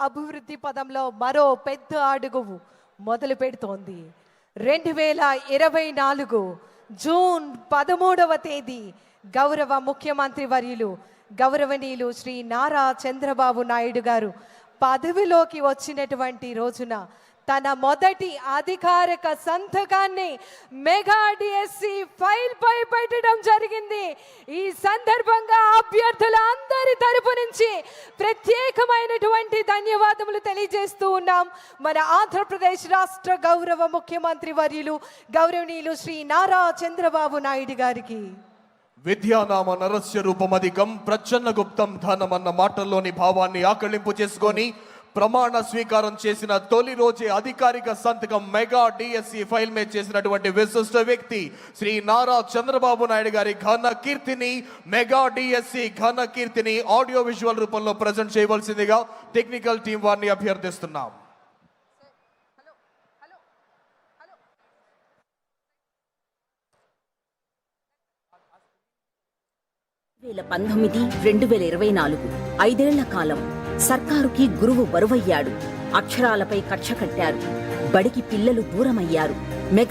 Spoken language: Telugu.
అభివృద్ధి పదంలో మరో పెద్ద అడుగు మొదలు పెడుతోంది. రెండు వేల ఇరవై నాలుగు జూన్ పదమూడవ తేదీ గౌరవ ముఖ్యమంత్రి వర్యులు గౌరవనీయులు శ్రీ నారా చంద్రబాబు నాయుడు గారు పదవిలోకి వచ్చినటువంటి రోజున తన మొదటి అధికారిక సంతకాన్ని మెగా డిఎస్సి ఫైల్ పై పెట్టడం జరిగింది. ఈ సందర్భంగా అభ్యర్థుల అందరి తరపు నుంచి ప్రత్యేకమైనటువంటి ధన్యవాదములు తెలియజేస్తూ ఉన్నాం. మన ఆంధ్రప్రదేశ్ రాష్ట్ర గౌరవ ముఖ్యమంత్రి వర్యులు గౌరవనీయులు శ్రీ నారా చంద్రబాబు నాయుడు గారికి. విద్యానామ నరస్య రూపమధికం ప్రచన్న గుప్తం ధనం అన్న మాటల్లోని భావాన్ని ఆకళింపు చేసుకొని ప్రమాణ స్వీకారం చేసిన తొలి రోజే అధికారిక సంతకం మెగా డిఎస్సి ఫైల్ మీద చేసినటువంటి విశిష్ట వ్యక్తి శ్రీ నారా చంద్రబాబు నాయుడు గారి ఘన కీర్తిని మెగా డిఎస్సి ఘన కీర్తిని ఆడియో విజువల్ రూపంలో ప్రజెంట్ చేయవలసిందిగా టెక్నికల్ టీం వారిని అభ్యర్థిస్తున్నాం. వేల పంతొమ్మిది రెండు వేల ఇరవై నాలుగు ఐదేళ్ళ కాలం. సర్కారుకి గురువు బరువయ్యాడు. అక్షరాలపై కక్ష కట్టారు. బడికి పిల్లలు దూరమయ్యారు. మెగా